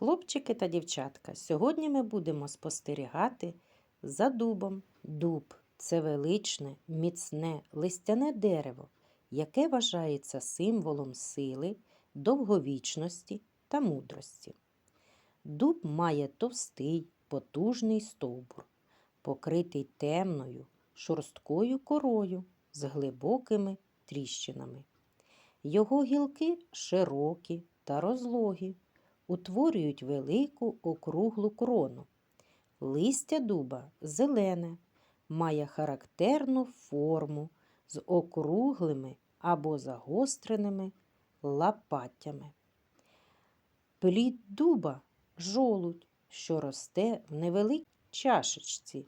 Хлопчики та дівчатка, сьогодні ми будемо спостерігати за дубом. Дуб це величне, міцне, листяне дерево, яке вважається символом сили, довговічності та мудрості. Дуб має товстий, потужний стовбур, покритий темною, шорсткою корою з глибокими тріщинами. Його гілки широкі та розлогі, утворюють велику округлу крону. Листя дуба зелене, має характерну форму з округлими або загостреними лапаттями. Плід дуба жолудь, що росте в невеликій чашечці.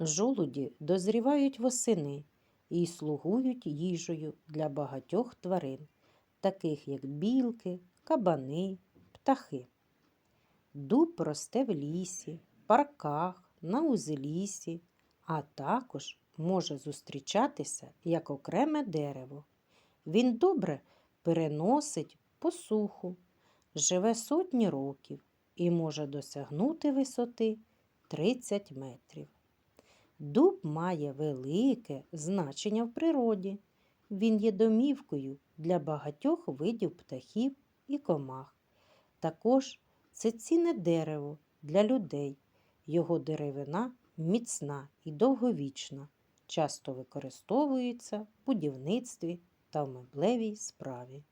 Жолуді дозрівають восени і слугують їжею для багатьох тварин, таких як білки, кабани, птахи. Дуб росте в лісі, парках, на узліссі, а також може зустрічатися як окреме дерево. Він добре переносить посуху, живе сотні років і може досягнути висоти 30 метрів. Дуб має велике значення в природі. Він є домівкою для багатьох видів птахів і комах. Також це цінне дерево для людей. Його деревина міцна і довговічна, часто використовується в будівництві та в меблевій справі.